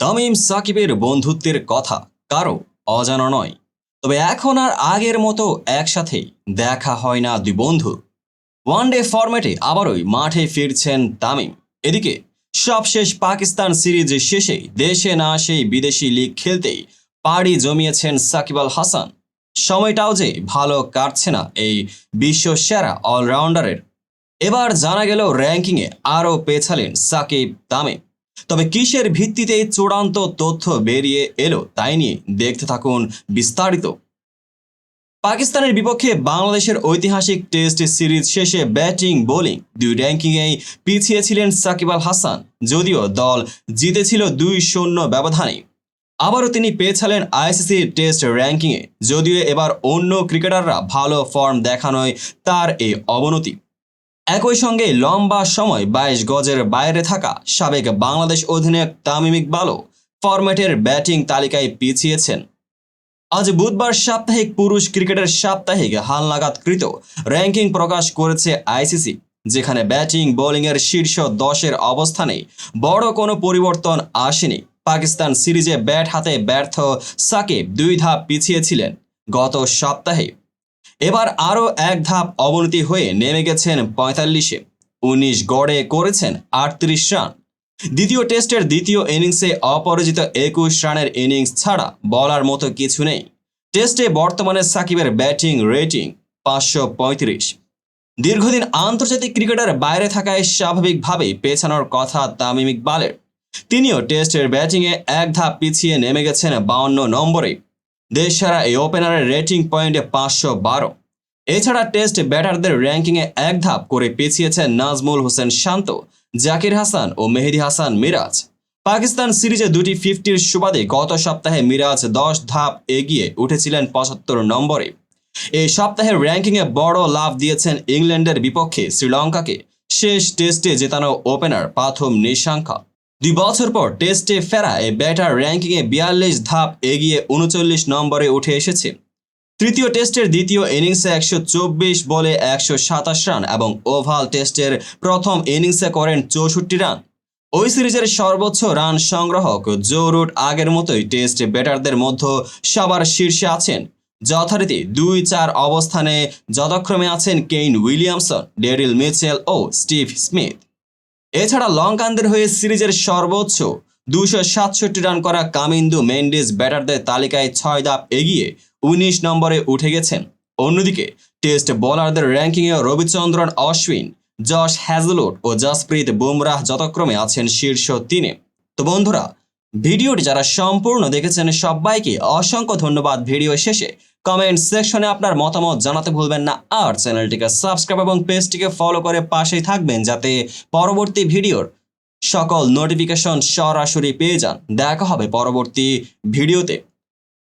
তামিম সাকিবের বন্ধুত্বের কথা কারও অজানা নয়। তবে এখন আর আগের মতো একসাথে দেখা হয় না দুই বন্ধু। ওয়ানডে ফরম্যাটে আবারই মাঠে ফিরছেন তামিম। এদিকে সবশেষ পাকিস্তান সিরিজ শেষে দেশে না সেই বিদেশি লিগ খেলতেই পাড়ি জমিয়েছেন সাকিব আল হাসান। সময়টাও যে ভালো কাটছে না এই বিশ্ব সেরা অলরাউন্ডারের। এবার জানা গেল র্যাঙ্কিংয়ে আরও পেছালেন সাকিব তামিম। তবে কিসের ভিত্তিতে চূড়ান্ত তথ্য বেরিয়ে এলো তাই নিয়ে দেখতে থাকুন বিস্তারিত। পাকিস্তানের বিপক্ষে বাংলাদেশের ঐতিহাসিক টেস্ট সিরিজ শেষে ব্যাটিং, বোলিং দুই র্যাঙ্কিংয়েই পিছিয়ে ছিলেন সাকিব আল হাসান, যদিও দল জিতেছিল দুই শূন্য ব্যবধানে। আবারও তিনি পেয়েছিলেন আইসিসি টেস্ট র্যাঙ্কিংয়ে, যদিও এবার অন্য ক্রিকেটাররা ভালো ফর্ম দেখানোয় তার এই অবনতি। একই সঙ্গে লম্বা সময় বাইশ গজের বাইরে থাকা সাবেক বাংলাদেশ অধিনায়ক তামিম ইকবালও ফরম্যাটের ব্যাটিং তালিকায় পিছিয়েছেন। আজ বুধবার সাপ্তাহিক পুরুষ ক্রিকেটের সাপ্তাহিক হালনাগাদকৃত র্যাঙ্কিং প্রকাশ করেছে আইসিসি, যেখানে ব্যাটিং, বোলিংয়ের শীর্ষ দশের অবস্থানে বড় কোনো পরিবর্তন আসেনি। পাকিস্তান সিরিজে ব্যাট হাতে ব্যর্থ সাকিব দুই ধাপ পিছিয়েছিলেন। গত সপ্তাহে এবার আরও এক ধাপ অবনতি হয়ে নেমে গেছেন পঁয়তাল্লিশে। উনিশ গড়ে করেছেন আটত্রিশ রান। দ্বিতীয় টেস্টের দ্বিতীয় ইনিংসে অপরাজিত একুশ রানের ইনিংস ছাড়া বলার মতো কিছু নেই। টেস্টে বর্তমানে সাকিবের ব্যাটিং রেটিং পাঁচশো পঁয়ত্রিশ। দীর্ঘদিন আন্তর্জাতিক ক্রিকেটের বাইরে থাকায় স্বাভাবিকভাবেই পেছানোর কথা তামিম ইকবালের। তিনিও টেস্টের ব্যাটিংয়ে এক ধাপ পিছিয়ে নেমে গেছেন বাউন্ন নম্বরে। দেশসারা এই ওপেনারের রেটিং পয়েন্টে পাঁচশো বারো। এছাড়া টেস্ট ব্যাটারদের র্যাঙ্কিংয়ে এক ধাপ করে পিছিয়েছেন নাজমুল হোসেন শান্ত, জাকির হাসান ও মেহেদি হাসান মিরাজ। পাকিস্তান সিরিজে দুটি ফিফটির সুবাদে গত সপ্তাহে মিরাজ দশ ধাপ এগিয়ে উঠেছিলেন পঁচাত্তর নম্বরে। এই সপ্তাহের র্যাঙ্কিংয়ে বড় লাভ দিয়েছেন ইংল্যান্ডের বিপক্ষে শ্রীলঙ্কাকে। শেষ টেস্টে জেতানো ওপেনার পাথম নিশাঙ্কা। দুই বছর পর টেস্টে ফেরা এই ব্যাটার র্যাঙ্কিংয়ে বিয়াল্লিশ ধাপ এগিয়ে উনচল্লিশ নম্বরে উঠে এসেছে। তৃতীয় টেস্টের দ্বিতীয় ইনিংসে একশো চব্বিশ বলে একশো সাতাশ রান এবং ওভাল টেস্টের প্রথম ইনিংসে করেন চৌষট্টি রান। ওই সিরিজের সর্বোচ্চ রান সংগ্রাহক জো রুট আগের মতোই টেস্ট ব্যাটারদের মধ্যে সবার শীর্ষে আছেন। যথারীতি দুই চার অবস্থানে যথাক্রমে আছেন কেইন উইলিয়ামসন, ডেরিল মিচেল ও স্টিভ স্মিথ। এছাড়া লঙ্কানদের হয়ে সিরিজের সর্বোচ্চ দুশো সাতষট্টি রান করা কামিন্দু মেন্ডিস ব্যাটারদের তালিকায় ছয় ধাপ এগিয়ে উনিশ নম্বরে উঠে গেছেন। অন্যদিকে টেস্ট বোলারদের র্যাঙ্কিংয়ে রবিচন্দ্রন অশ্বিন, জশ হ্যাজলুট ও জসপ্রীত বুমরাহ যথাক্রমে আছেন শীর্ষ তিনে। তো বন্ধুরা, ভিডিওটি যারা সম্পূর্ণ দেখেছেন সবাইকে অসংখ্য ধন্যবাদ। ভিডিও শেষে কমেন্ট সেকশনে আপনার মতামত জানাতে ভুলবেন না। আর চ্যানেলটিকে সাবস্ক্রাইব এবং পেজটিকে ফলো করে পাশেই থাকবেন যাতে পরবর্তী ভিডিওর সকল নোটিফিকেশন সরাসরি পেয়ে যান। দেখা হবে পরবর্তী ভিডিওতে।